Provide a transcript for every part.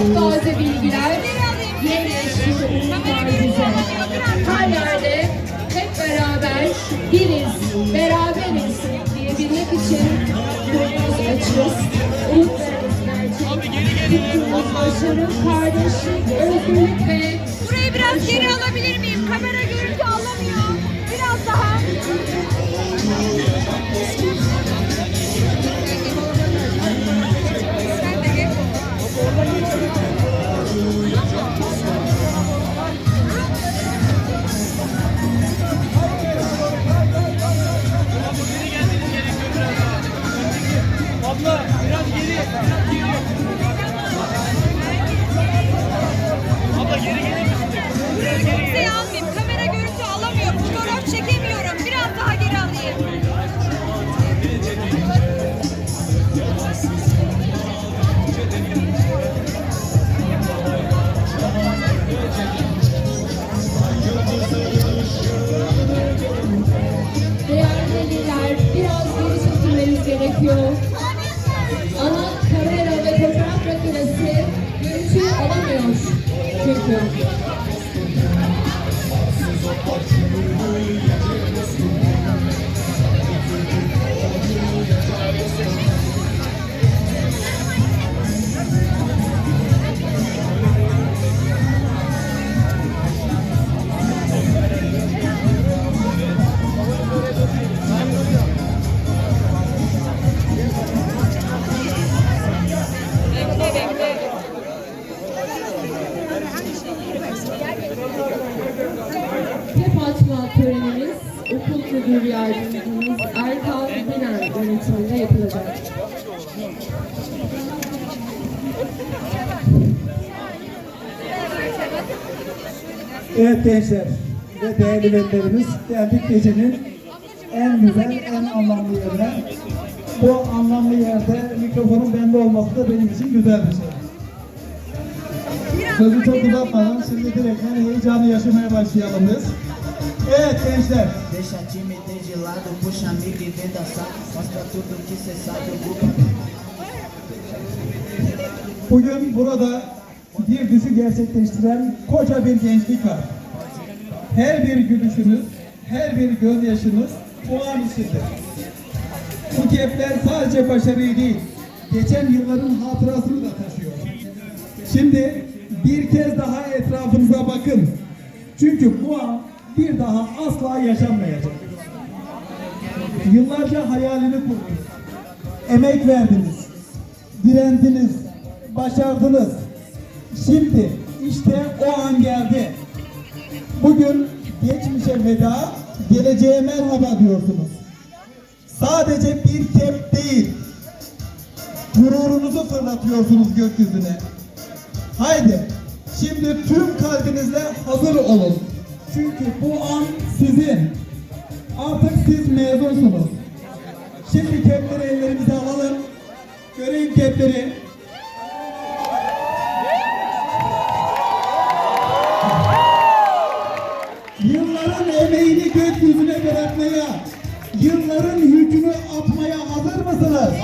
Çok taze bilgiler. Yemyeşil umutlar bize. Her yerde hep beraber biriz, beraberiz diyebilmek için yolumuzu açıyoruz. Umutlarımız gerçek. Tuttuğumuz başarı, kardeşlik, özgürlük ve Burayı biraz geri alabilir miyim? Kamera görüntü alamıyor. Gerekiyor. Ana kamera ve fotoğraf makinesi görüntü alamıyor çünkü. Müdür yardımcımız Erkan Biner yönetiminde yapılacak. Evet gençler ve değerli velilerimiz geldik gecenin en güzel, en anlamlı yerine. Bu anlamlı yerde mikrofonun bende olması da benim için güzel bir şey. Sözü çok uzatmadan şimdi direkt heyecanı yaşamaya başlayalım biz. Evet gençler, Deixa a timidez de lado, puxa amigo e vem dançar. Mostra tudo que cê sabe, pagar. bugün burada bir düşü gerçekleştiren koca bir gençlik var. Her bir gülüşünüz, her bir gözyaşınız o an içindir. Bu kepler sadece başarıyı değil, geçen yılların hatırasını da taşıyor. Şimdi bir kez daha etrafınıza bakın. Çünkü bu an bir daha asla yaşanmayacak. Yıllarca hayalini kurdunuz. Emek verdiniz. Direndiniz. Başardınız. Şimdi işte o an geldi. Bugün geçmişe veda, geleceğe merhaba diyorsunuz. Sadece bir kep değil, gururunuzu fırlatıyorsunuz gökyüzüne. Haydi, şimdi tüm kalbinizle hazır olun. Çünkü bu an sizin. Artık siz mezunsunuz. Şimdi kepleri ellerimize alalım. Göreyim kepleri. Yılların emeğini gökyüzüne bırakmaya, yılların yükünü atmaya hazır mısınız?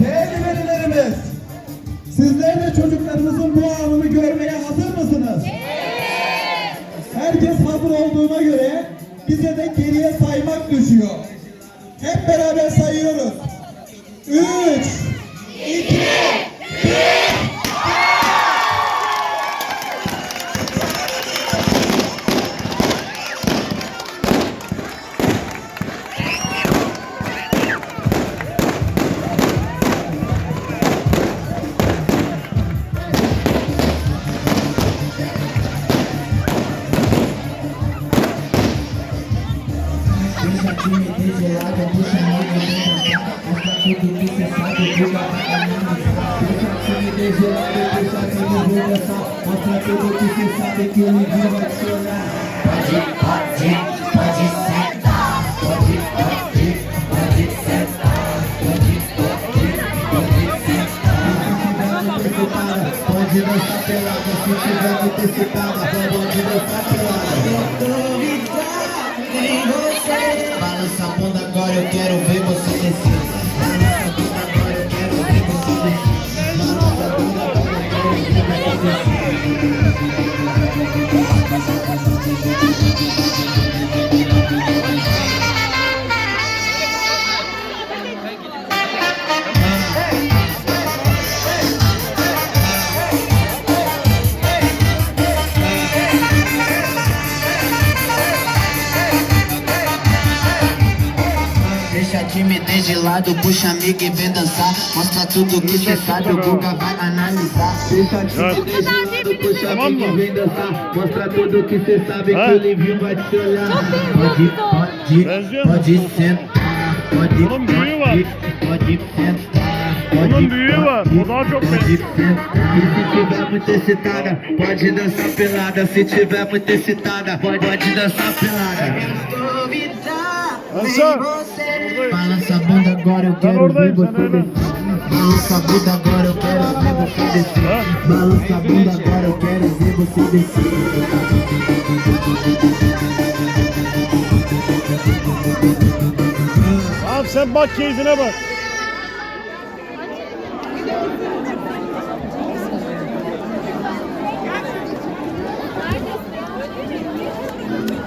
Değerli velilerimiz, sizler de çocuklarınızın bu Herkes hazır olduğuna göre bize de geriye saymak düşüyor. Hep beraber sayıyoruz. Deixa a timidez de lado, puxa amigo e vem dançar. Mostra tudo que cê sabe, eu vou pagar. Deixa a timidez de lado, puxa amigo e vem dançar. Mostra tudo que cê sabe, que o livro vai te olhar. Pode, pode, pode sentar. Pode, pode, pode sentar. Pode, pode, pode sentar. Se tiver antecipada, pode dançar pelada. Se tiver antecipada, pode dançar pelada. Tô convidado em você. Agora, eu quero ver você descer. Desde lado, puxa amiga e vem dançar. Mostra tudo que cê sabe, o Guga vai analisar. Deixa a time desde lado, puxa amiga e vem dançar. Mostra tudo que cê sabe, que o Livinho vai te olhar. Pode, pode, pode sentar. Pode, pode, pode sentar. Pode, pode benziyor. sentar. E se tiver muito excitada, pode dançar pelada. Se tiver muito excitada, pode, pode dançar pelada. Balança a bunda agora, eu quero ver você descer. Balança a bunda agora, eu quero ver você descer. Balança a bunda agora, eu quero ver você descer. Abi sen bak keyfine bak.